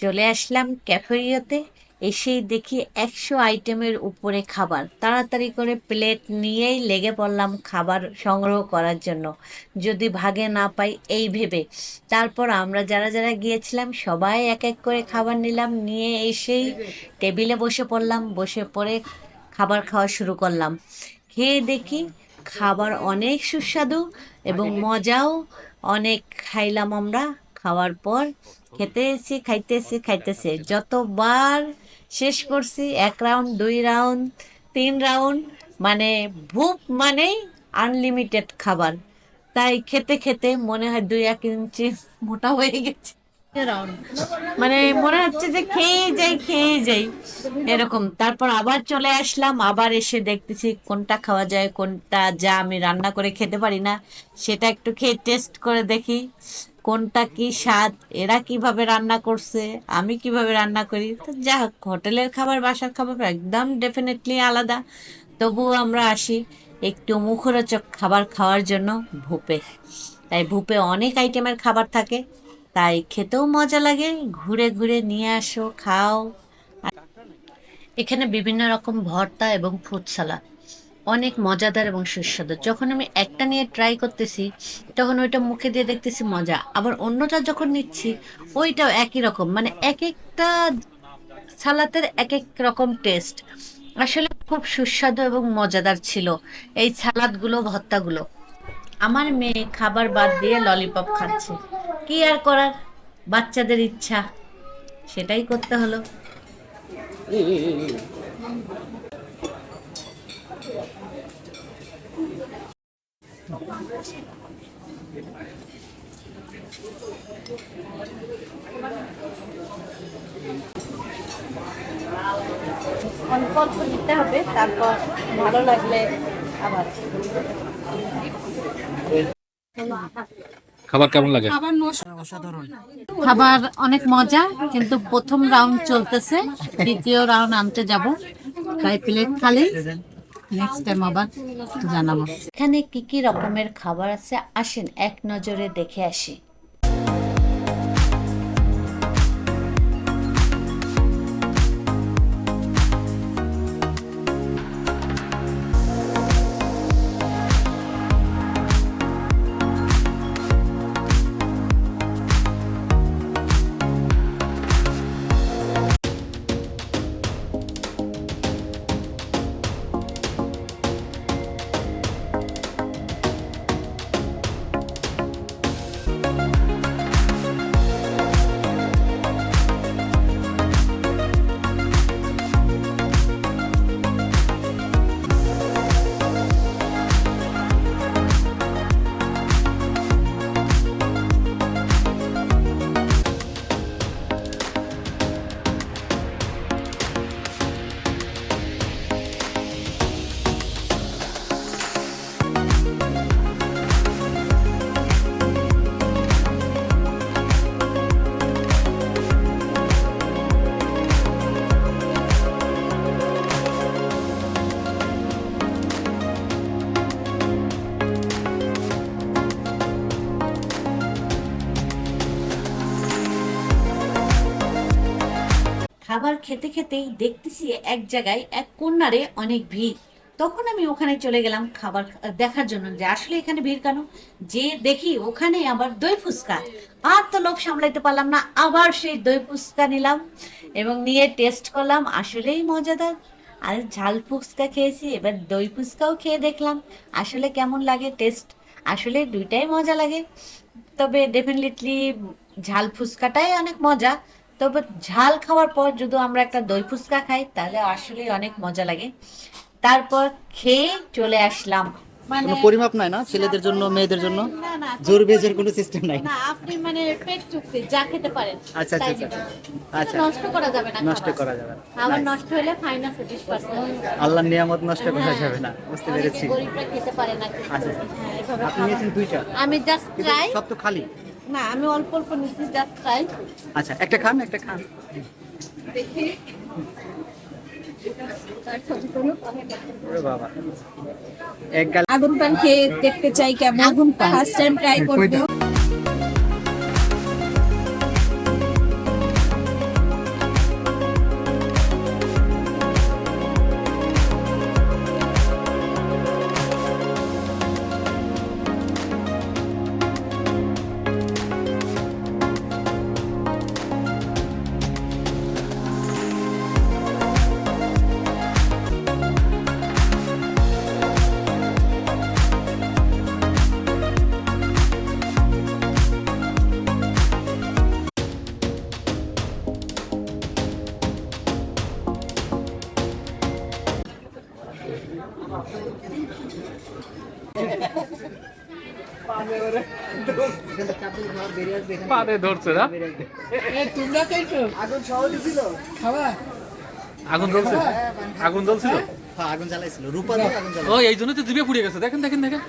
চলে আসলাম ক্যাফেরিয়াতে, এসেই দেখি একশো আইটেমের উপরে খাবার। তাড়াতাড়ি করে প্লেট নিয়েই লেগে পড়লাম খাবার সংগ্রহ করার জন্য। যদি ভাগে না পাই, এই ভেবে। তারপর আমরা যারা যারা গিয়েছিলাম, সবাই এক এক করে খাবার নিলাম, নিয়ে এসেই টেবিলে বসে পড়লাম, বসে পড়ে খাবার খাওয়া শুরু করলাম। খেয়ে দেখি খাবার অনেক সুস্বাদু এবং মজাও অনেক খাইলাম আমরা। খাওয়ার পর খেতেছি খাইতেছি খাইতেছি। যতবার শেষ করছি, এক রাউন্ড, দুই রাউন্ড, তিন রাউন্ড মানে ভুপ মানেই আনলিমিটেড খাবার। তাই খেতে খেতে মনে হয় দুই এক ইঞ্চি মোটা হয়ে গেছে। মানে মনে হচ্ছে যে খেয়ে যাই খেয়ে যাই। এরকম। তারপর আবার চলে আসলাম, আবার এসে দেখতেছি কোনটা খাওয়া যায়, কোনটা যা আমি রান্না করে খেতে পারি না, সেটা একটু খেয়ে টেস্ট করে দেখি। কোনটা কি স্বাদ, এরা কীভাবে রান্না করছে, আমি কীভাবে রান্না করি। তো যা হোটেলের খাবার, বাসার খাবার একদম ডেফিনেটলি আলাদা। তবুও আমরা আসি একটু মুখরোচক খাবার খাওয়ার জন্য ভূপে। তাই ভূপে অনেক আইটেমের খাবার থাকে, তাই খেতেও মজা লাগে, ঘুরে ঘুরে নিয়ে আসো, খাও। এখানে বিভিন্ন রকম ভর্তা এবং ফ্রুট সালাদ। অনেক মজাদার এবং সুস্বাদু। যখন আমি একটা নিয়ে ট্রাই করতেছি, তখন ওইটা মুখে দিয়ে দেখতেছি মজা। আবার অন্যটা যখন নিচ্ছি, ওইটাও একই রকম। মানে এক একটা সালাতের এক এক রকম টেস্ট আসলে খুব সুস্বাদু এবং মজাদার ছিল এই সালাদগুলো, ভর্তাগুলো। আমার মেয়ে খাবার বাদ দিয়ে ললিপপ খাচ্ছে। কি আর করার? বাচ্চাদের ইচ্ছা। সেটাই করতে হলো। অল্প অল্প নিতে হবে তারপর ভালো লাগলে আবার। খাবার কেমন লাগে? খাবার অনেক মজা কিন্তু প্রথম রাউন্ড চলতেছে দ্বিতীয় রাউন্ড আনতে যাব। তাই প্লেট খালি। নেক্সট টাইম আবার জানাব। এখানে কি কি রকমের খাবার আছে? আসেন, এক নজরে দেখে আসি। খাবার খেতে খেতেই দেখতেছি এক জায়গায় এক কর্নারে অনেক ভিড়। তখন আমি ওখানে চলে গেলাম খাবার দেখার জন্য যে আসলে এখানে ভিড় কেন? যে দেখি ওখানে আবার দই ফুচকা। আর তো লোভ সামলাইতে পারলাম না, আবার সেই দই ফুচকা নিলাম এবং নিয়ে টেস্ট করলাম, আসলেই মজাদার। আর ঝাল ফুচকা খেয়েছি, এবার দই ফুচকাও খেয়ে দেখলাম, আসলে কেমন লাগে টেস্ট আসলে দুইটাই মজা লাগে। তবে ডেফিনেটলি ঝাল ফুচকাটাই অনেক মজা তবে ঝাল খাওয়ার পর যদি আমরা একটা দই ফুচকা খাই তাহলে আসলেই অনেক মজা লাগে। তারপর খেয়ে চলে আসলাম। মানে পরিমাপ নাই না ছেলেদের জন্য মেয়েদের জন্য? জোর বেজের কোনো সিস্টেম নাই। না আপনি মানে পেট চুক্তি যা খেতে পারেন। আচ্ছা, আচ্ছা, আচ্ছা। নষ্ট করা যাবে না নষ্ট করা যাবে না। আবার নষ্ট হলে ফাইন আছে আল্লাহর নিয়ামত নষ্ট করা যাবে না বুঝতে পেরেছি। গরিবরা খেতে পারে না। আচ্ছা। হ্যাঁ, আপনি নিয়েছেন দুইটা। আমি জাস্ট ট্রাই সব তো খালি। না আমি অল্প অল্প নিচ্ছি জাস্ট ট্রাই আচ্ছা একটা খান একটা খান। দেখি। আগুন পান খেয়ে দেখতে চাই কেমন। আগুন। ফার্স্ট টাইম ট্রাই করব। আগুন হ্যাঁ, হ্যাঁ, আগুন জ্বলছিল? আগুন আগুন জ্বালাইছিল। আগুন জ্বালাইছিল। ও এই জন্য তো দিবে পুড়ে গেছে। দেখেন দেখেন দেখেন।